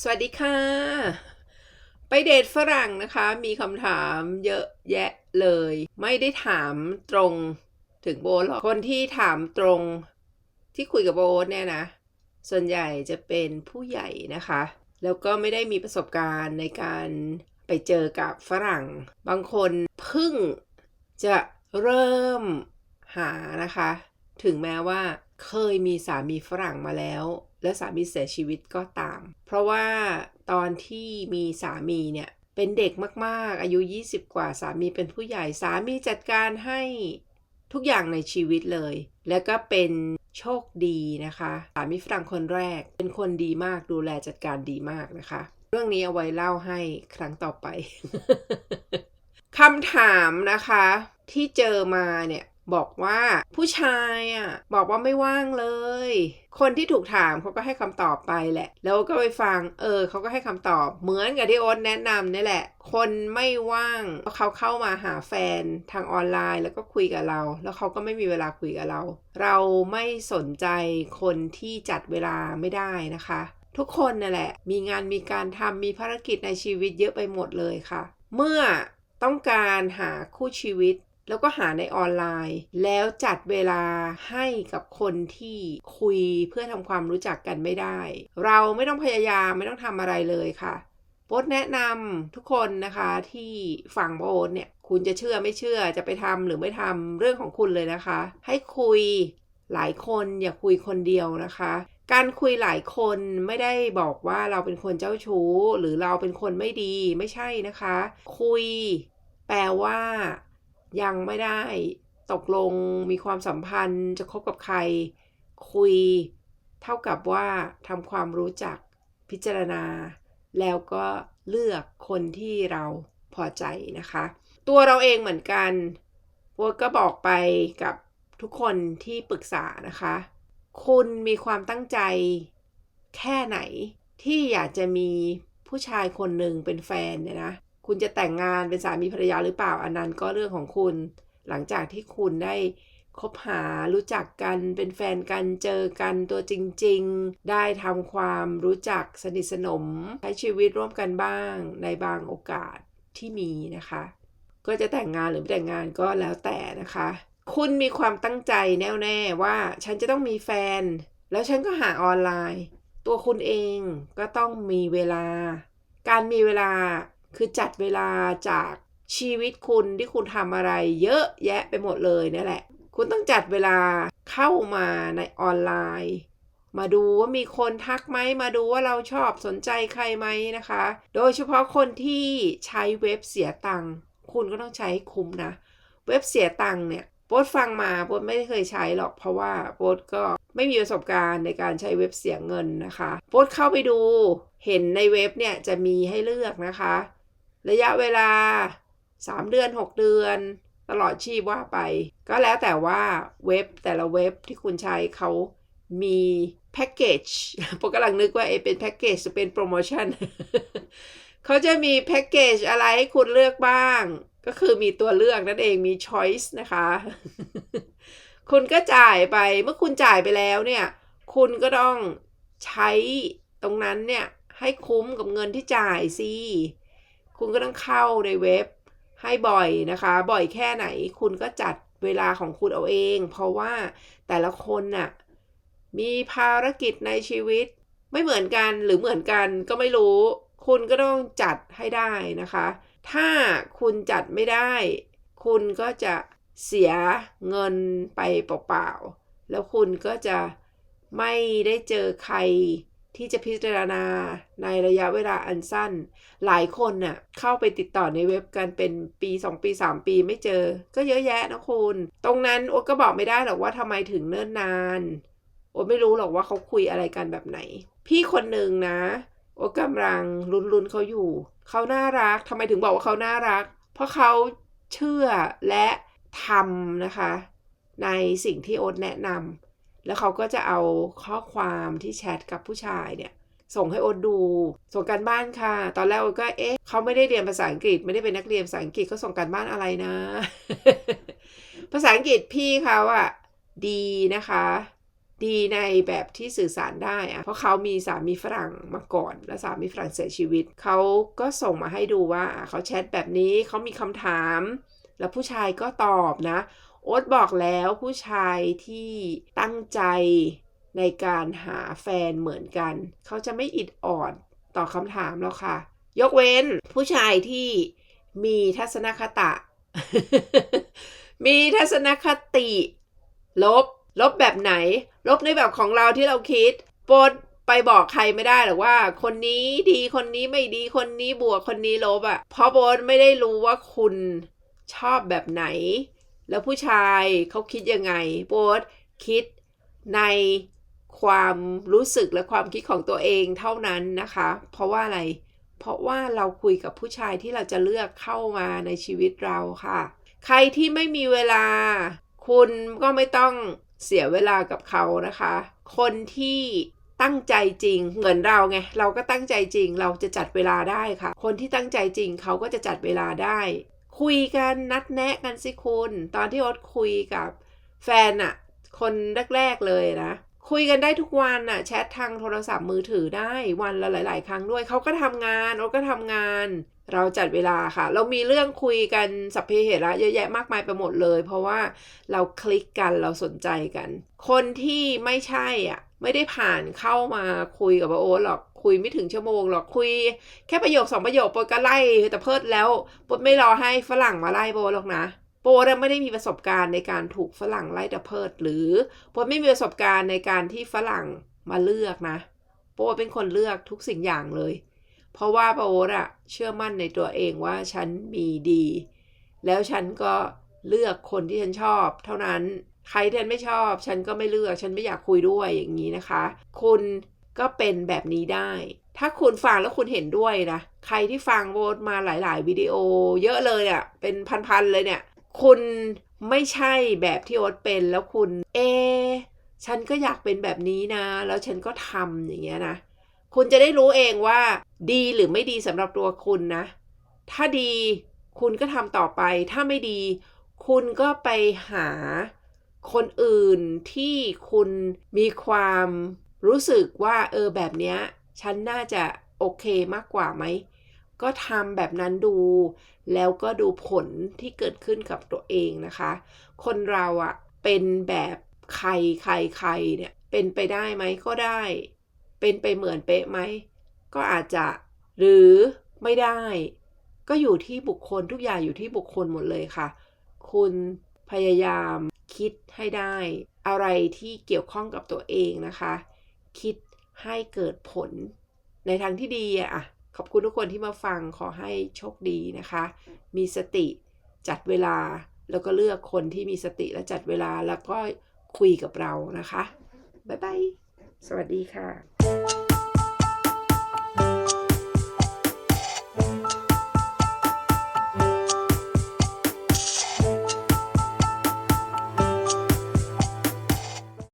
สวัสดีค่ะ ไปเดทฝรั่งนะคะ มีคำถามเยอะแยะเลย ไม่ได้ถามตรงถึงโบทหรอก คนที่ถามตรงที่คุยกับโบทเนี่ยนะ ส่วนใหญ่จะเป็นผู้ใหญ่นะคะ แล้วก็ไม่ได้มีประสบการณ์ในการไปเจอกับฝรั่ง บางคนเพิ่งจะเริ่มหานะคะ ถึงแม้ว่าเคยมีสามีฝรั่งมาแล้ว และสามีเสียชีวิตก็ตาม เพราะว่าตอนที่มีสามีเนี่ยเป็นเด็กมากๆ อายุ 20 กว่าสามีเป็นผู้ใหญ่สามีจัดการให้ทุกอย่างในชีวิตเลย แล้วก็เป็นโชคดีนะคะ สามีฝรั่งคนแรกเป็นคนดีมากดูแลจัดการดีมากนะคะ เรื่องนี้เอาไว้เล่าให้ครั้งต่อไปคำถามนะคะที่เจอมาเนี่ย บอกว่าผู้ชายอะบอกว่าไม่ว่างเลย คนที่ถูกถามเขาก็ให้คำตอบไปแหละ แล้วก็ไปฟัง เออเขาก็ให้คำตอบ เหมือนกับที่โอ๊ตแนะนำนี่แหละ คนไม่ว่างเขาเข้ามาหาแฟนทางออนไลน์แล้วก็คุยกับเรา แล้วเขาก็ไม่มีเวลาคุยกับเรา เราไม่สนใจคนที่จัดเวลาไม่ได้นะคะ ทุกคนนั่นแหละ มีงานมีการทำมีภารกิจในชีวิตเยอะไปหมดเลยค่ะ เมื่อต้องการหาคู่ชีวิต แล้วก็หาในออนไลน์ แล้วจัดเวลาให้กับคนที่คุยเพื่อทำความรู้จักกันไม่ได้ เราไม่ต้องพยายามไม่ต้องทำอะไรเลยค่ะโบ๊ทแนะนำทุกคนนะคะที่ฟังโบ๊ทเนี่ยคุณจะเชื่อไม่เชื่อจะไปทำหรือไม่ทำเรื่องของคุณเลยนะคะ ให้คุยหลายคนอย่าคุยคนเดียวนะคะ การคุยหลายคนไม่ได้บอกว่าเราเป็นคนเจ้าชู้ หรือเราเป็นคนไม่ดีไม่ใช่นะคะ คุย แปลว่า ยังไม่ได้ตกลงมีความสัมพันธ์จะคบกับใคร คุย เท่ากับว่าทำความรู้จักพิจารณา แล้วก็เลือกคนที่เราพอใจนะคะ ตัวเราเองเหมือนกันโบทก็บอกไปกับทุกคนที่ปรึกษานะคะ คุณมีความตั้งใจแค่ไหนที่อยากจะมีผู้ชายคนหนึ่งเป็นแฟนเนี่ยนะ คุณจะแต่งงานเป็นสามีภรรยาหรือเปล่าอันนั้นก็เรื่องของคุณ หลังจากที่คุณได้คบหารู้จักกันเป็นแฟนกันเจอกันตัวจริง ๆ ได้ทำความรู้จักสนิทสนมใช้ชีวิตร่วมกันบ้างในบางโอกาสที่มีนะคะ ก็จะแต่งงานหรือไม่แต่งงานก็แล้วแต่นะคะ คุณมีความตั้งใจแน่วแน่ว่าฉันจะต้องมีแฟน แล้วฉันก็หาออนไลน์ ตัวคุณเองก็ต้องมีเวลา การมีเวลา คือจัดเวลาจากชีวิตคุณที่คุณทำอะไรเยอะแยะไปหมดเลยนี่แหละ คุณต้องจัดเวลาเข้ามาในออนไลน์ มาดูว่ามีคนทักไหมมาดูว่าเราชอบสนใจใครไหมนะคะ โดยเฉพาะคนที่ใช้เว็บเสียตังค์คุณก็ต้องใช้ใคุ้มนะ เว็บเสียตังค์เนี่ยโบ๊ทฟังมาโบ๊ทไม่เคยใช้หรอกเพราะว่าโบ๊ทก็ไม่มีประสบการณ์ในการใช้เว็บเสียเงินนะคะโบ๊ทเข้าไปดู เห็นในเว็บเนี่ยจะมีให้เลือกนะคะ ระยะเวลา 3 เดือน 6 เดือน ตลอดชีพว่าไป ก็แล้วแต่ว่าเว็บแต่ละเว็บที่คุณใช้เขามีแพ็กเกจผมกำลังนึกว่าเอเป็นแพ็กเกจหรือเป็นโปรโมชั่นเขาจะมีแพ็กเกจอะไรให้คุณเลือกบ้าง ก็คือมีตัวเลือกนั่นเองมี choice นะคะ คุณก็จ่ายไปเมื่อคุณจ่ายไปแล้วเนี่ย คุณก็ต้องใช้ตรงนั้นเนี่ย ให้คุ้มกับเงินที่จ่ายสิ คุณก็ต้องเข้าในเว็บให้บ่อยนะคะ บ่อยแค่ไหนคุณก็จัดเวลาของคุณเอาเอง เพราะว่าแต่ละคนน่ะมีภารกิจในชีวิต ไม่เหมือนกันหรือเหมือนกันก็ไม่รู้ คุณก็ต้องจัดให้ได้นะคะ ถ้าคุณจัดไม่ได้ คุณก็จะเสียเงินไปเปล่าๆแล้วคุณก็จะไม่ได้เจอใคร ที่จะพิจารณาในระยะเวลาอันสั้น หลายคนน่ะเข้าไปติดต่อในเว็บกันเป็นปี 2 ปี 3 ปีไม่เจอ ก็เยอะแยะนะคุณ ตรงนั้นโอ๊ตก็บอกไม่ได้หรอกว่าทำไมถึงเนิ่นนาน โอ๊ตไม่รู้หรอกว่าเขาคุยอะไรกันแบบไหน พี่คนหนึ่งนะ โอ๊ตกำลังลุ้นๆเขาอยู่ เขาน่ารักทำไมถึงบอกว่าเขาน่ารัก เพราะเขาเชื่อและทำนะคะ ในสิ่งที่โอ๊ตแนะนำ แล้วเขาก็จะเอาข้อความที่แชทกับผู้ชายเนี่ย ส่งให้โอ๊ตดู ส่งการบ้านค่ะ ตอนแรกโอ๊ตก็เอ๊ะเขาไม่ได้เรียนภาษาอังกฤษ ไม่ได้เป็นนักเรียนภาษาอังกฤษเขาส่งการบ้านอะไรนะ ภาษาอังกฤษพี่เขาอะดีนะคะ ดีในแบบที่สื่อสารได้อะเพราะเขามีสามีฝรั่งมาก่อน และสามีฝรั่งเสียชีวิต เขาก็ส่งมาให้ดูว่าเขาแชทแบบนี้เขามีคำถาม แล้วผู้ชายก็ตอบนะ โอ๊ตบอกแล้วผู้ชายที่ตั้งใจในการหาแฟนเหมือนกัน เขาจะไม่อิดออดต่อคำถามแล้วค่ะ ยกเว้นผู้ชายที่มีทัศนคตะ มีทัศนคติ ลบ ลบแบบไหน ลบในแบบของเราที่เราคิดโปรดไปบอกใครไม่ได้หรอกว่า คนนี้ดีคนนี้ไม่ดีคนนี้บวกคนนี้ลบอะ่ะเพราะโบทไม่ได้รู้ว่าคุณชอบแบบไหน แล้วผู้ชายเขาคิดยังไงโบทคิดในความรู้สึกและความคิดของตัวเองเท่านั้นนะคะ เพราะว่าอะไร เพราะว่าเราคุยกับผู้ชายที่เราจะเลือกเข้ามาในชีวิตเราค่ะ ใครที่ไม่มีเวลา คุณก็ไม่ต้องเสียเวลากับเขานะคะ คนที่ตั้งใจจริงเหมือนเราไงเราก็ตั้งใจจริงเราจะจัดเวลาได้ค่ะ คนที่ตั้งใจจริงเขาก็จะจัดเวลาได้ คุยกันนัดแนะกันสิคุณ ตอนที่โอ๊ตคุยกับแฟนอะคนแรกๆเลยนะ คุยกันได้ทุกวันน่ะแชททางโทรศัพท์มือถือได้วันละหลาย ๆ ครั้งด้วยเขาก็ทำงานโอ๊ตก็ทำงาน เราจัดเวลาค่ะ เรามีเรื่องคุยกันสัพเพเหระเยอะแยะมากมายไปหมดเลย เพราะว่าเราคลิกกันเราสนใจกัน คนที่ไม่ใช่อะ ไม่ได้ผ่านเข้ามาคุยกับโอ๊ตหรอกคุยไม่ถึงชั่วโมงหรอกคุย แค่ประโยคสองประโยคโปรก็ไล่แต่เพิดแล้วโปรไม่รอให้ฝรั่งมาไล่โบหรอกนะโปไม่ได้มีประสบการณ์ในการถูกฝรั่งไล่แตะเพิดหรือโปรไม่มีประสบการณ์ในการที่ฝรั่งมาเลือกนะ โปเป็นคนเลือกทุกสิ่งอย่างเลย เพราะว่าโปอะเชื่อมั่นในตัวเองว่าฉันมีดี แล้วฉันก็เลือกคนที่ฉันชอบ เท่านั้น ใครที่ฉันไม่ชอบ ฉันก็ไม่เลือก ฉันไม่อยากคุยด้วยอย่างนี้นะคะ คุณก็เป็นแบบนี้ได้ ถ้าคุณฟังแล้วคุณเห็นด้วยนะ ใครที่ฟังโวตมาหลาย ๆ วิดีโอ เยอะเลยอะ่ะ เป็นพัน ๆ เลยเนี่ย คุณไม่ใช่แบบที่โอ๊ตเป็นแล้วคุณ เอ ฉันก็อยากเป็นแบบนี้นะ แล้วฉันก็ทำอย่างเงี้ยนะ คุณจะได้รู้เองว่า ดีหรือไม่ดีสำหรับตัวคุณนะ ถ้าดีคุณก็ทำต่อไป ถ้าไม่ดี คุณก็ไปหา คนอื่นที่คุณมีความรู้สึกว่าเออแบบเนี้ยฉันน่าจะโอเคมากกว่าไหม ก็ทำแบบนั้นดู แล้วก็ดูผลที่เกิดขึ้นกับตัวเองนะคะ คนเราอะเป็นแบบใครใครใครเนี่ยเป็นไปได้ไหมก็ได้ เป็นไปเหมือนเป๊ะไหมก็อาจจะหรือไม่ได้ ก็อยู่ที่บุคคลทุกอย่างอยู่ที่บุคคลหมดเลยค่ะ คุณพยายาม คิดให้ได้ อะไรที่เกี่ยวข้องกับตัวเองนะคะ คิดให้เกิดผล ในทางที่ดีอะขอบคุณทุกคนที่มาฟังขอให้โชคดีนะคะ มีสติจัดเวลาแล้วก็เลือกคนที่มีสติและจัดเวลาแล้วก็คุยกับเรานะคะ บ๊ายบาย สวัสดีค่ะ